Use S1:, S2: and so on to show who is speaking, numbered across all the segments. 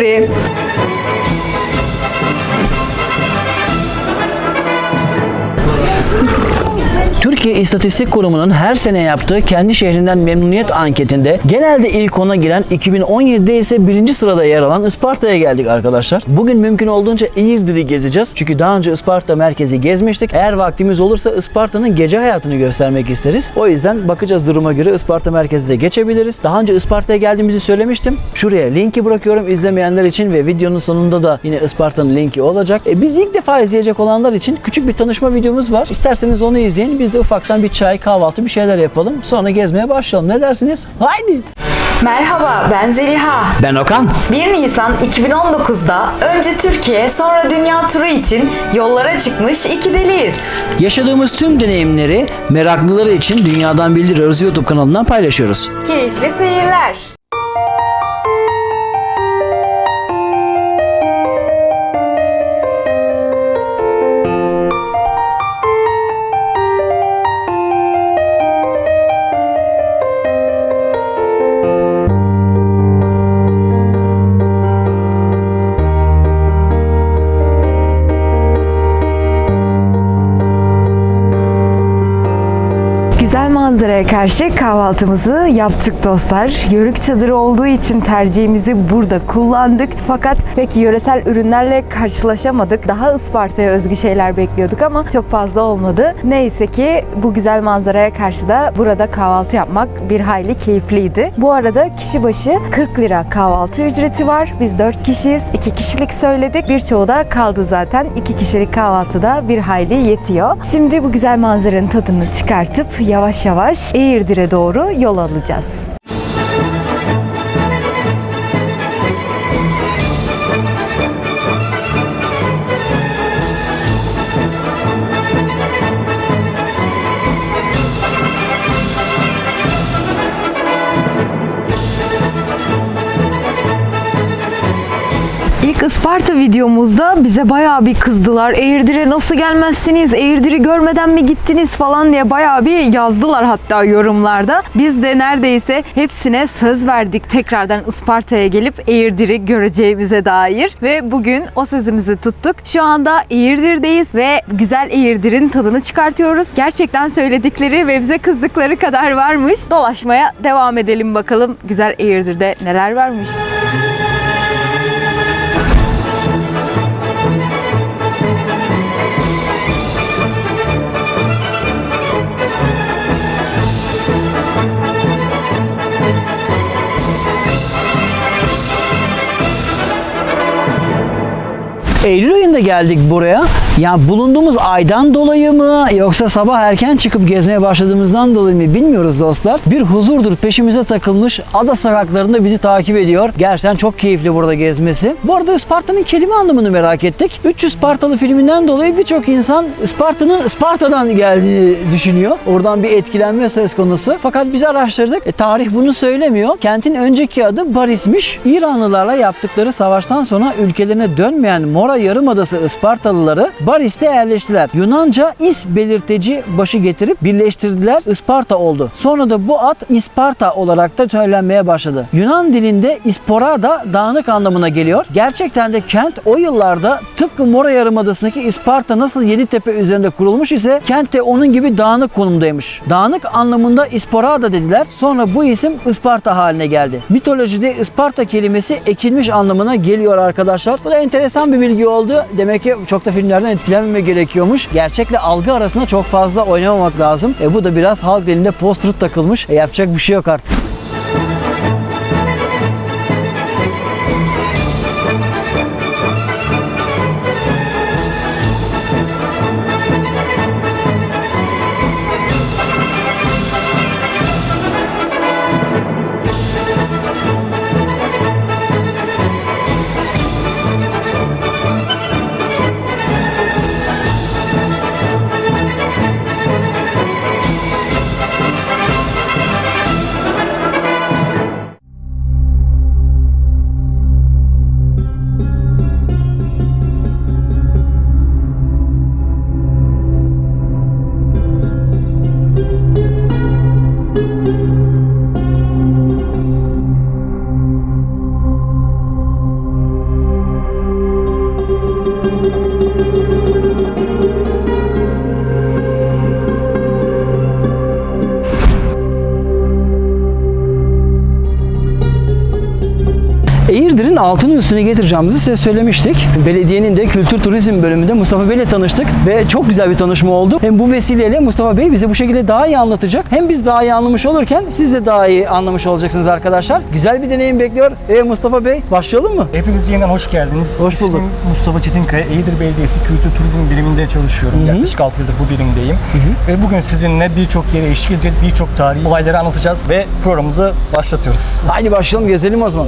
S1: güzelmiş. Bu bu çok
S2: Türkiye İstatistik Kurumu'nun her sene yaptığı kendi şehrinden memnuniyet anketinde genelde ilk ona giren 2017'de ise birinci sırada yer alan Isparta'ya geldik arkadaşlar. Bugün mümkün olduğunca Eğirdir'i gezeceğiz. Çünkü daha önce Isparta merkezi gezmiştik. Eğer vaktimiz olursa Isparta'nın gece hayatını göstermek isteriz. O yüzden bakacağız duruma göre Isparta merkezi de geçebiliriz. Daha önce Isparta'ya geldiğimizi söylemiştim. Şuraya linki bırakıyorum izlemeyenler için ve videonun sonunda da yine Isparta'nın linki olacak. E, biz ilk defa izleyecek olanlar için küçük bir tanışma videomuz var. İsterseniz onu izleyin. Biz de ufaktan bir çay, kahvaltı bir şeyler yapalım. Sonra gezmeye başlayalım. Ne dersiniz? Haydi.
S1: Merhaba ben Zeliha.
S2: Ben Okan.
S1: 1 Nisan 2019'da önce Türkiye sonra dünya turu için yollara çıkmış iki deliyiz.
S2: Yaşadığımız tüm deneyimleri meraklıları için Dünyadan Bildiriyoruz YouTube kanalından paylaşıyoruz.
S1: Keyifli seyirler. Manzaraya karşı kahvaltımızı yaptık dostlar. Yörük çadırı olduğu için tercihimizi burada kullandık. Fakat pek yöresel ürünlerle karşılaşamadık. Daha Isparta'ya özgü şeyler bekliyorduk ama çok fazla olmadı. Neyse ki bu güzel manzaraya karşı da burada kahvaltı yapmak bir hayli keyifliydi. Bu arada kişi başı 40 lira kahvaltı ücreti var. Biz 4 kişiyiz. 2 kişilik söyledik. Birçoğu da kaldı zaten. 2 kişilik kahvaltıda bir hayli yetiyor. Şimdi bu güzel manzaranın tadını çıkartıp yavaş yavaş Eğirdir'e doğru yol alacağız. Isparta videomuzda bize bayağı bir kızdılar. Eğirdir'e nasıl gelmezsiniz? Eğirdir'i görmeden mi gittiniz falan diye bayağı bir yazdılar hatta yorumlarda. Biz de neredeyse hepsine söz verdik tekrardan Isparta'ya gelip Eğirdir'i göreceğimize dair. Ve bugün o sözümüzü tuttuk. Şu anda Eğirdir'deyiz ve güzel Eğirdir'in tadını çıkartıyoruz. Gerçekten söyledikleri ve bize kızdıkları kadar varmış. Dolaşmaya devam edelim bakalım güzel Eğirdir'de neler varmış.
S2: Eylül ayında geldik buraya. Yani bulunduğumuz aydan dolayı mı yoksa sabah erken çıkıp gezmeye başladığımızdan dolayı mı bilmiyoruz dostlar. Bir huzurdur peşimize takılmış ada sokaklarında bizi takip ediyor. Gerçekten çok keyifli burada gezmesi. Bu arada Isparta'nın kelime anlamını merak ettik. 300 Spartalı filminden dolayı birçok insan Isparta'nın Isparta'dan geldiğini düşünüyor. Oradan bir etkilenme söz konusu. Fakat biz araştırdık. E, tarih bunu söylemiyor. Kentin önceki adı Baris'miş. İranlılarla yaptıkları savaştan sonra ülkelerine dönmeyen Mora Yarımadası Ispartalıları Baris'te yerleştiler. Yunanca is belirteci başı getirip birleştirdiler. Isparta oldu. Sonra da bu ad İsparta olarak da söylenmeye başladı. Yunan dilinde ispora da dağınık anlamına geliyor. Gerçekten de kent o yıllarda tıpkı Mora Yarımadası'ndaki İsparta nasıl Yeditepe üzerinde kurulmuş ise kent de onun gibi dağınık konumdaymış. Dağınık anlamında İsporada dediler. Sonra bu isim Isparta haline geldi. Mitolojide Isparta kelimesi ekilmiş anlamına geliyor arkadaşlar. Bu da enteresan bir bilgi oldu. Demek ki çok da filmlerden etkilenmeme gerekiyormuş. Gerçekle algı arasında çok fazla oynamamak lazım. E bu da biraz halk dilinde post-truth takılmış. E yapacak bir şey yok artık. Eğirdir'in altını üstüne getireceğimizi size söylemiştik. Belediyenin de kültür turizm bölümünde Mustafa Bey ile tanıştık ve çok güzel bir tanışma oldu. Hem bu vesileyle Mustafa Bey bize bu şekilde daha iyi anlatacak. Hem biz daha iyi anlamış olurken siz de daha iyi anlamış olacaksınız arkadaşlar. Güzel bir deneyim bekliyor. E Mustafa Bey başlayalım mı?
S3: Hepiniz yeniden hoş geldiniz.
S2: Hoş
S3: İsmim
S2: bulduk.
S3: Mustafa Çetinkaya. Eğirdir Belediyesi Kültür Turizm biriminde çalışıyorum. Yaklaşık 6 yıldır bu birimdeyim. Ve bugün sizinle birçok yere eşlik edeceğiz. Birçok tarihi olayları anlatacağız ve programımızı başlatıyoruz.
S2: Haydi başlayalım gezelim o zaman.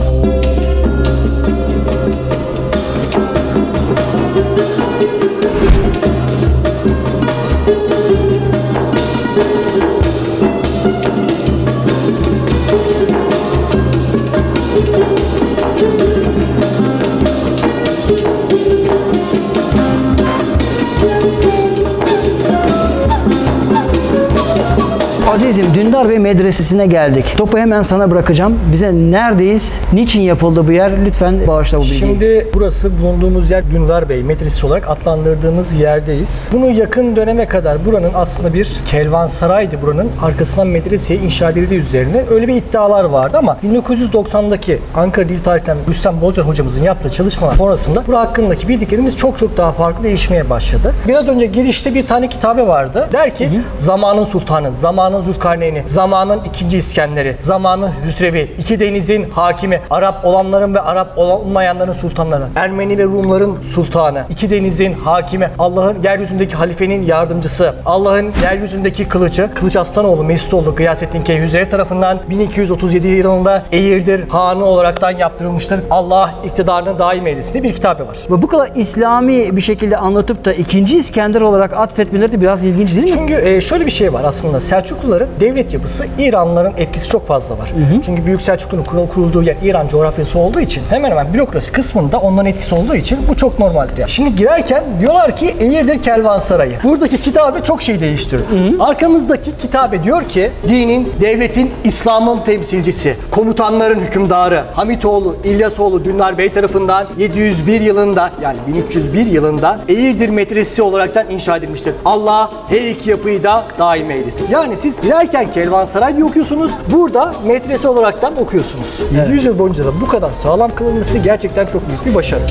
S2: Azizim Dündar Bey Medresesi'ne geldik. Topu hemen sana bırakacağım. Bize neredeyiz? Niçin yapıldı bu yer? Lütfen bağışla bu bilgiyi.
S3: Şimdi burası bulunduğumuz yer Dündar Bey Medresesi olarak adlandırdığımız yerdeyiz. Bunu yakın döneme kadar buranın aslında bir kervansaraydı buranın. Arkasından medreseye inşa edildiği üzerine öyle bir iddialar vardı ama 1990'daki Ankara Dil Tarih'ten Rüstem Bozcar hocamızın yaptığı çalışmalar sonrasında bura hakkındaki bildiklerimiz çok çok daha farklı değişmeye başladı. Biraz önce girişte bir tane kitabe vardı. Der ki zamanın sultanı, zamanın Zülkarneyn'i, zamanın ikinci İskender'i, zamanın Hüsrevi, iki denizin hakimi, Arap olanların ve Arap olmayanların sultanları, Ermeni ve Rumların sultanı, iki denizin hakimi, Allah'ın yeryüzündeki halifenin yardımcısı, Allah'ın yeryüzündeki kılıcı, Kılıç Aslanoğlu Mesutoğlu Gıyasettin Keyhüzrevi tarafından 1237 yılında Eğirdir Hanı olaraktan yaptırılmıştır. Allah iktidarını daim eylesin bir kitabı var.
S2: Ve bu kadar İslami bir şekilde anlatıp da ikinci İskender olarak atfetmeleri de biraz ilginç değil mi?
S3: Çünkü e, şöyle bir şey var aslında Selçukluların devlet yapısı İranlıların etkisi çok fazla var. Çünkü Büyük Selçuklu'nun kurul- kurulduğu yer İran coğrafyası olduğu için hemen hemen bürokrasi kısmında onların etkisi olduğu için bu çok normaldir. Yani. Şimdi girerken diyorlar ki Eğirdir Kervansarayı. Buradaki kitabe çok şey değiştiriyor. Arkamızdaki kitabe diyor ki dinin, devletin, İslam'ın temsilcisi, komutanların hükümdarı Hamitoğlu, İlyasoğlu Dündar Bey tarafından 701 yılında yani 1301 yılında Eğirdir Medresesi olaraktan inşa edilmiştir. Allah her iki yapıyı da daim eylesin. Yani siz girerken Kervansaray okuyorsunuz, burada medrese olaraktan okuyorsunuz. 700 yıl boyunca da bu kadar sağlam kılınması gerçekten çok büyük bir başarı.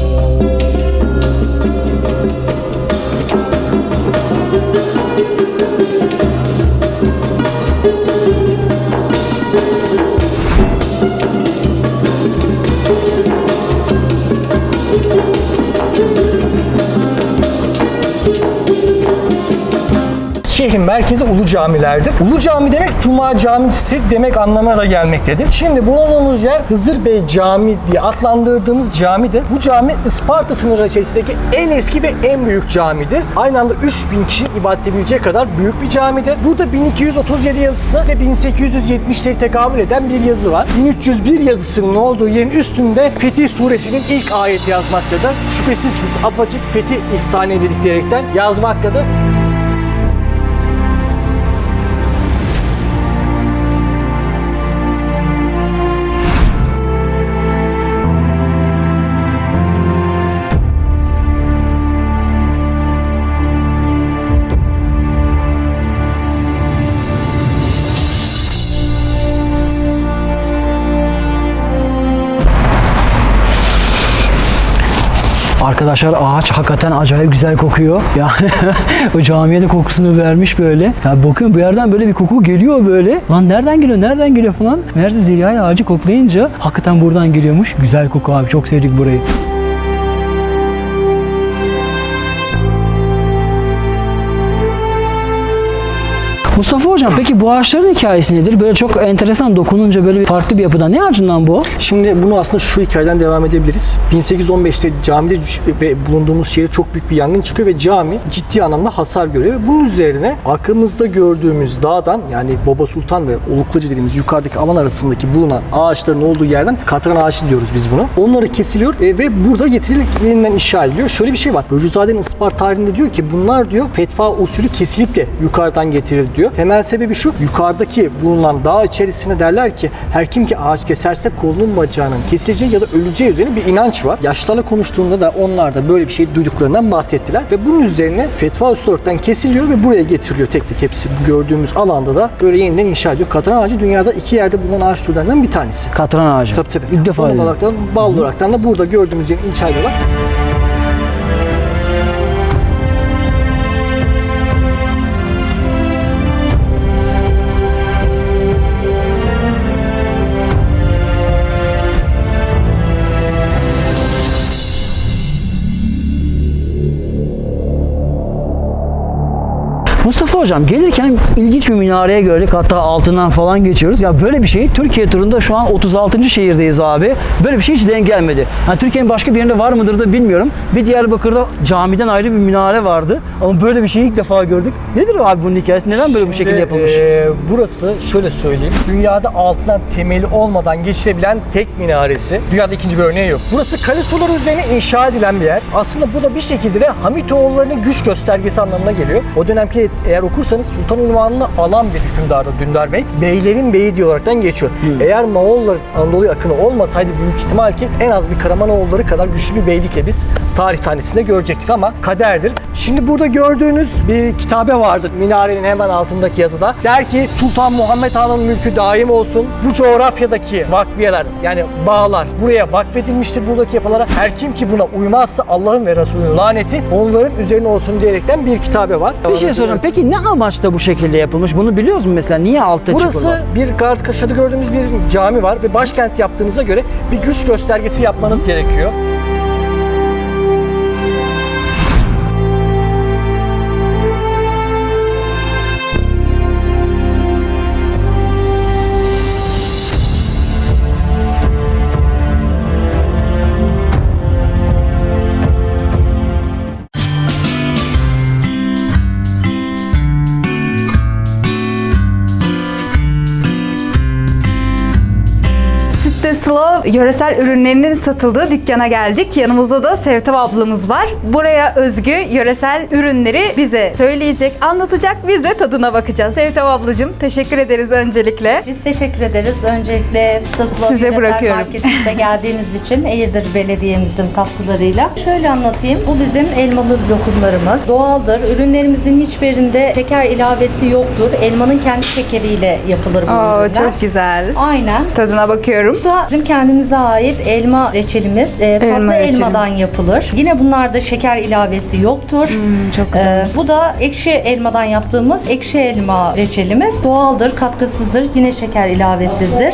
S3: Şehrin merkezi Ulu Camilerdir. Ulu Cami demek Cuma Camicisi demek anlamına da gelmektedir. Şimdi bulunduğumuz yer Hızır Bey Cami diye adlandırdığımız camidir. Bu cami Isparta sınırı içerisindeki en eski ve en büyük camidir. Aynı anda 3000 kişinin ibadet edebileceği kadar büyük bir camidir. Burada 1237 yazısı ve 1870'leri tekabül eden bir yazı var. 1301 yazısının olduğu yerin üstünde Fetih Suresinin ilk ayeti yazmaktadır. Şüphesiz biz apaçık Fetih ihsan edildik diyerekten yazmaktadır.
S2: Arkadaşlar ağaç hakikaten acayip güzel kokuyor. Yani o camiye de kokusunu vermiş böyle. Ya bakıyorum bu yerden böyle bir koku geliyor böyle. Lan nereden geliyor nereden geliyor falan. Meğerse Zeliha'yı ağacı koklayınca hakikaten buradan geliyormuş. Güzel koku abi çok sevdik burayı. Mustafa Hocam peki bu ağaçların hikayesi nedir? Böyle çok enteresan dokununca böyle bir farklı bir yapıda. Ne ağacından bu?
S3: Şimdi bunu aslında şu hikayeden devam edebiliriz. 1815'te camide ve bulunduğumuz şehirde çok büyük bir yangın çıkıyor ve cami ciddi anlamda hasar görüyor ve bunun üzerine arkamızda gördüğümüz dağdan yani Baba Sultan ve Oluklucu dediğimiz yukarıdaki alan arasındaki bulunan ağaçların olduğu yerden katran ağacı diyoruz biz buna. Onları kesiliyor e, ve burada getirilip yeniden inşa ediliyor. Şöyle bir şey var. Bölücüzade'nin Isparta tarihinde diyor ki bunlar diyor fetva usulü kesilip de yukarıdan getirildi diyor. Getiriyor. Temel sebebi şu. Yukarıdaki bulunan dağ içerisinde derler ki her kim ki ağaç keserse kolunun bacağının kesileceği ya da öleceği üzerine bir inanç var. Yaşlarla konuştuğumda da onlar da böyle bir şey duyduklarından bahsettiler ve bunun üzerine fetva olaraktan kesiliyor ve buraya getiriliyor tek tek hepsi bu gördüğümüz alanda da böyle yeniden inşa ediyor. Katran ağacı dünyada iki yerde bulunan ağaç türlerinden bir tanesi.
S2: Katran ağacı.
S3: Tabii tabii.
S2: İlk defa duydum.
S3: olaraktan, da burada gördüğümüz yerin inşa ediyorlar.
S2: Hocam gelirken ilginç bir minareye gördük. Hatta altından falan geçiyoruz. Ya böyle bir şey Türkiye turunda şu an 36. şehirdeyiz abi. Böyle bir şey hiç denk gelmedi. Ha, Türkiye'nin başka bir yerinde var mıdır da bilmiyorum. Bir Diyarbakır'da camiden ayrı bir minare vardı. Ama böyle bir şeyi ilk defa gördük. Nedir abi bunun hikayesi? Neden böyle bu şekilde
S3: Şimdi,
S2: yapılmış?
S3: e, burası şöyle söyleyeyim. Dünyada altından temeli olmadan geçilebilen tek minaresi. Dünyada ikinci bir örneği yok. Burası kale suları üzerine inşa edilen bir yer. Aslında bu da bir şekilde de Hamitoğulları'nın güç göstergesi anlamına geliyor. O dönemki eğer okursanız sultan unvanını alan bir hükümdardı Dündar Bey. Beylerin beyi diye olaraktan geçiyor. Eğer Moğolların Anadolu akını olmasaydı büyük ihtimal ki en az bir Karamanoğulları kadar güçlü bir beylikle biz tarih sahnesinde görecektik ama kaderdir. Şimdi burada gördüğünüz bir kitabe vardır minarenin hemen altındaki yazıda. Der ki Sultan Muhammed Han'ın mülkü daim olsun. Bu coğrafyadaki vakfiyeler yani bağlar buraya vakfedilmiştir buradaki yapılara. Her kim ki buna uymazsa Allah'ın ve Resulünün laneti onların üzerine olsun diyerekten bir kitabe var.
S2: Bir şey soracağım. Peki ne amaçla bu şekilde yapılmış? Bunu biliyoruz mu mesela? Niye altta çukur
S3: Burası
S2: var?
S3: bir Karkaşa'da gördüğümüz bir cami var ve başkent yaptığınıza göre bir güç göstergesi yapmanız gerekiyor.
S1: Slow Yöresel ürünlerinin satıldığı dükkana geldik. Yanımızda da Sevtap ablamız var. Buraya özgü yöresel ürünleri bize söyleyecek, anlatacak. Biz de tadına bakacağız. Sevtap ablacığım teşekkür ederiz öncelikle.
S4: Biz teşekkür ederiz. Öncelikle Staslo
S1: Size bırakıyorum.
S4: Marketimize geldiğiniz için Eğirdir Belediye'mizin katkılarıyla. Şöyle anlatayım. Bu bizim elmalı lokumlarımız. Doğaldır. Ürünlerimizin hiçbirinde şeker ilavesi yoktur. Elmanın kendi şekeriyle yapılır bu
S1: Oo,
S4: ürünler.
S1: çok güzel.
S4: Aynen.
S1: Tadına bakıyorum.
S4: Bu da bizim kendimize ait elma reçelimiz. Ee, tatlı
S1: Elma reçeli.
S4: elmadan yapılır. Yine bunlarda şeker ilavesi yoktur.
S1: Hmm, çok güzel.
S4: Ee, bu da ekşi elmadan yaptığımız ekşi elma reçelimiz. Doğaldır, katkısızdır. Yine şeker ilavesizdir.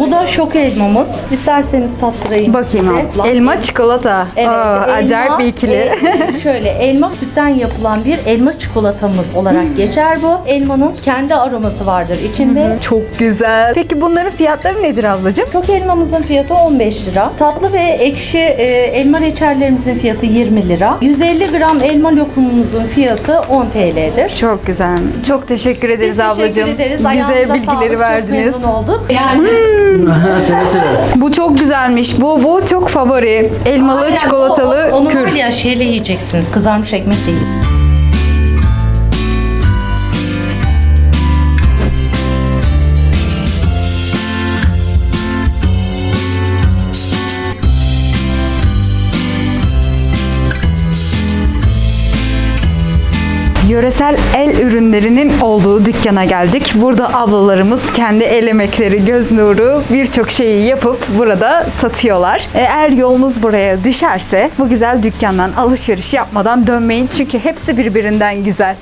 S4: Bu da şok elmamız. İsterseniz tattırayım
S1: Bakayım
S4: size.
S1: Elma çikolata.
S4: Evet,
S1: Aa,
S4: elma,
S1: acayip bir ikili.
S4: e, şöyle elma sütten yapılan bir elma çikolatamız olarak geçer bu. Elmanın kendi aroması vardır içinde.
S1: çok güzel. Peki bunların fiyatları nedir ablacığım?
S4: Çok elmamızın fiyatı 15 lira. Tatlı ve ekşi e, elma reçellerimizin fiyatı 20 lira. 150 gram elma lokumumuzun fiyatı 10 TL'dir.
S1: Çok güzel. Çok teşekkür ederiz
S4: Biz teşekkür
S1: ablacığım.
S4: ederiz.
S1: Bize
S4: Ayağınıza
S1: bilgileri
S4: sağlık.
S1: verdiniz.
S4: Çok memnun olduk. Yani
S2: seve seve.
S1: Bu çok güzelmiş. Bu bu çok favori. Elmalı
S4: Aynen,
S1: çikolatalı
S4: o- o- onu
S1: kür.
S4: var ya şeyle yiyeceksiniz. Kızarmış ekmek değil.
S1: Yöresel el ürünlerinin olduğu dükkana geldik. Burada ablalarımız kendi el emekleri, göz nuru birçok şeyi yapıp burada satıyorlar. Eğer yolunuz buraya düşerse bu güzel dükkandan alışveriş yapmadan dönmeyin. Çünkü hepsi birbirinden güzel.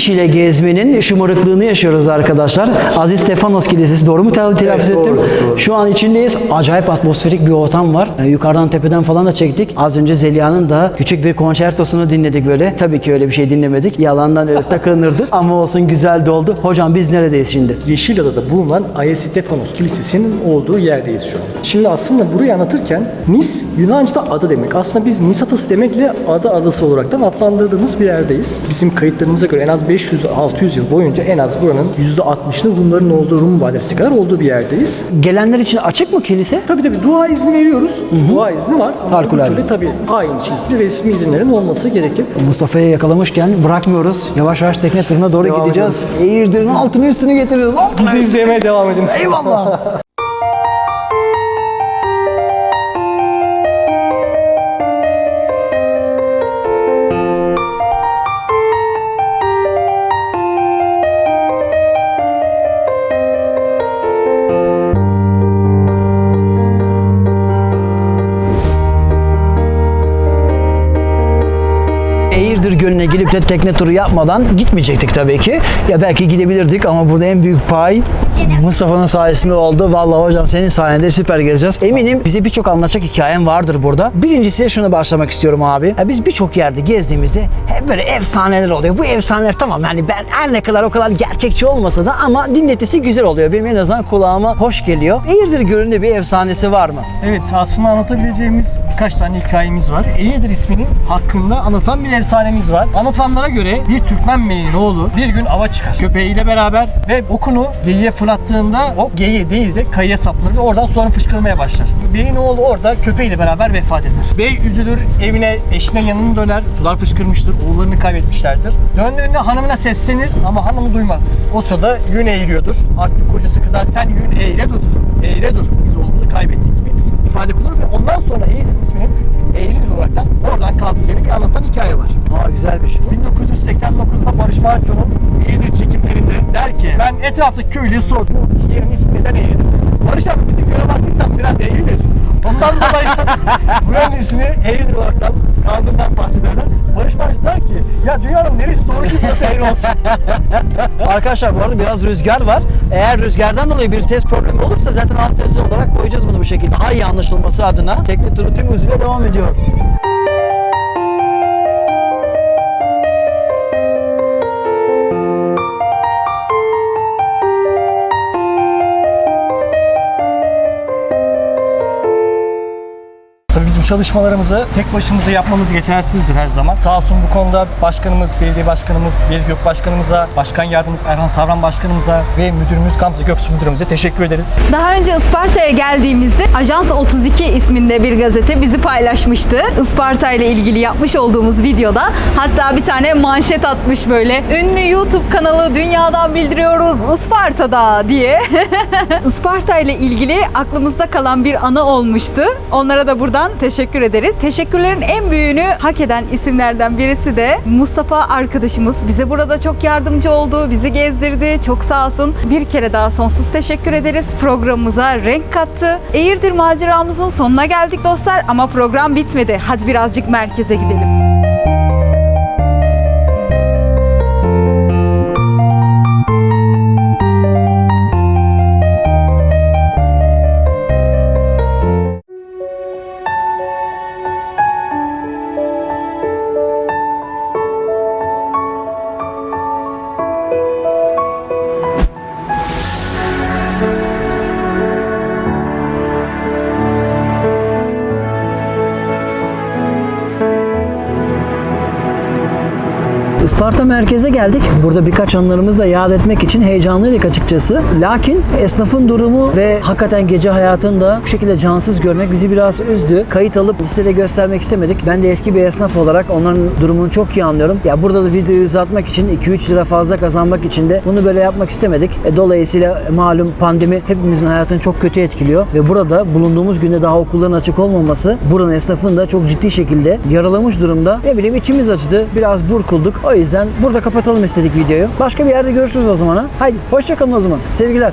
S2: Kişiyle gezmenin şımarıklığını yaşıyoruz arkadaşlar. Aziz Stefanos Kilisesi doğru mu tel- telaffuz
S3: Evet,
S2: ettim?
S3: doğru, doğru.
S2: Şu an içindeyiz. Acayip atmosferik bir ortam var. Ee, yukarıdan tepeden falan da çektik. Az önce Zeliha'nın da küçük bir konçertosunu dinledik böyle. Tabii ki öyle bir şey dinlemedik. Yalandan öyle takınırdı. Ama olsun güzel de oldu. Hocam biz neredeyiz şimdi?
S3: Yeşilada'da bulunan Hagia Stefanos Kilisesi'nin olduğu yerdeyiz şu an. Şimdi aslında burayı anlatırken Nis Yunanca'da ada demek. Aslında biz Nis adası demekle ada adası olaraktan adlandırdığımız bir yerdeyiz. Bizim kayıtlarımıza göre en az 500-600 yıl boyunca en az buranın %60'ının Rumların olduğu Rum vadisi kadar olduğu bir yerdeyiz.
S2: Gelenler için açık mı kilise?
S3: Tabii tabii dua izni veriyoruz. Dua izni var.
S2: Harikulade.
S3: türlü tabii ayin için resmi izinlerin olması gerekir.
S2: Mustafa'yı yakalamışken bırakmıyoruz. Yavaş yavaş tekne turuna doğru
S3: Devam
S2: gideceğiz. Eğirdir'in altını üstünü getiriyoruz. Altını
S3: Bizi izlemeye devam edin.
S2: Eyvallah. Gölü'ne gelip de tekne turu yapmadan gitmeyecektik tabii ki. Ya belki gidebilirdik ama burada en büyük pay Mustafa'nın sayesinde oldu. Vallahi hocam senin sayende süper gezeceğiz. Eminim bize birçok anlatacak hikayem vardır burada. Birincisiyle şunu başlamak istiyorum abi. Ya biz birçok yerde gezdiğimizde hep böyle efsaneler oluyor. Bu efsaneler tamam yani ben her ne kadar o kadar gerçekçi olmasa da ama dinletisi güzel oluyor. Benim en azından kulağıma hoş geliyor. Eğirdir Gölü'nde bir efsanesi var mı?
S3: Evet aslında anlatabileceğimiz birkaç tane hikayemiz var. Eğirdir isminin hakkında anlatan bir efsanemiz var. Anlatılanlara göre bir Türkmen beyin oğlu bir gün ava çıkar köpeğiyle beraber ve okunu geyiğe fırlattığında o geyiğe değil de kayaya saplanır ve oradan sonra fışkırmaya başlar. Beyin oğlu orada köpeğiyle beraber vefat eder. Bey üzülür evine eşine yanına döner. Sular fışkırmıştır. Oğullarını kaybetmişlerdir. Döndüğünde hanımına seslenir ama hanımı duymaz. O sırada yün eğiliyordur. Artık kocası kızar sen yün eğile dur. Eğile dur. Biz oğlumuzu kaybettik ifade kullanır ve ondan sonra Eğilir isminin Eğilir olaraktan oradan kaldıracağını bir anlatan hikaye var.
S2: Aa güzelmiş.
S3: 1989'da Barış Manço'nun Eğilir çekimlerinde der ki ben etraftaki köylüye sordum yerin ismi neden Eğilir? Barış abi bizim göre baktıysan biraz Eğilir. Ondan dolayı buranın ismi Eğilir olaraktan kaldığından bahsederler. Barış Manço der ki ya dünyanın neresi doğru ki burası Eğri olsun.
S2: Arkadaşlar bu arada biraz rüzgar var. Eğer rüzgardan dolayı bir ses problemi olursa zaten alt olarak koyacağız bunu bu şekilde. Daha iyi anlaşılması adına tekne turu tüm devam ediyor.
S3: Çalışmalarımızı tek başımıza yapmamız yetersizdir her zaman. Sağ olsun bu konuda başkanımız, belediye başkanımız, belediye yok başkanımıza, başkan yardımcımız Erhan Savran başkanımıza ve müdürümüz Gamze Göksu müdürümüze teşekkür ederiz.
S1: Daha önce Isparta'ya geldiğimizde Ajans 32 isminde bir gazete bizi paylaşmıştı. Isparta ile ilgili yapmış olduğumuz videoda hatta bir tane manşet atmış böyle. Ünlü YouTube kanalı dünyadan bildiriyoruz Isparta'da diye. Isparta ile ilgili aklımızda kalan bir anı olmuştu. Onlara da buradan teşekkür ederiz. Teşekkürlerin en büyüğünü hak eden isimlerden birisi de Mustafa arkadaşımız. Bize burada çok yardımcı oldu, bizi gezdirdi. Çok sağ olsun. Bir kere daha sonsuz teşekkür ederiz. Programımıza renk kattı. Eğirdir maceramızın sonuna geldik dostlar ama program bitmedi. Hadi birazcık merkeze gidelim.
S2: Isparta merkeze geldik. Burada birkaç anılarımızı da yad etmek için heyecanlıydık açıkçası. Lakin esnafın durumu ve hakikaten gece hayatını da bu şekilde cansız görmek bizi biraz üzdü. Kayıt alıp listede göstermek istemedik. Ben de eski bir esnaf olarak onların durumunu çok iyi anlıyorum. Ya burada da videoyu uzatmak için 2-3 lira fazla kazanmak için de bunu böyle yapmak istemedik. E, dolayısıyla malum pandemi hepimizin hayatını çok kötü etkiliyor ve burada bulunduğumuz günde daha okulların açık olmaması buranın esnafını da çok ciddi şekilde yaralamış durumda. Ne bileyim içimiz acıdı. Biraz burkulduk. O yüzden burada kapatalım istedik videoyu. Başka bir yerde görüşürüz o zaman ha. Haydi hoşçakalın o zaman. Sevgiler.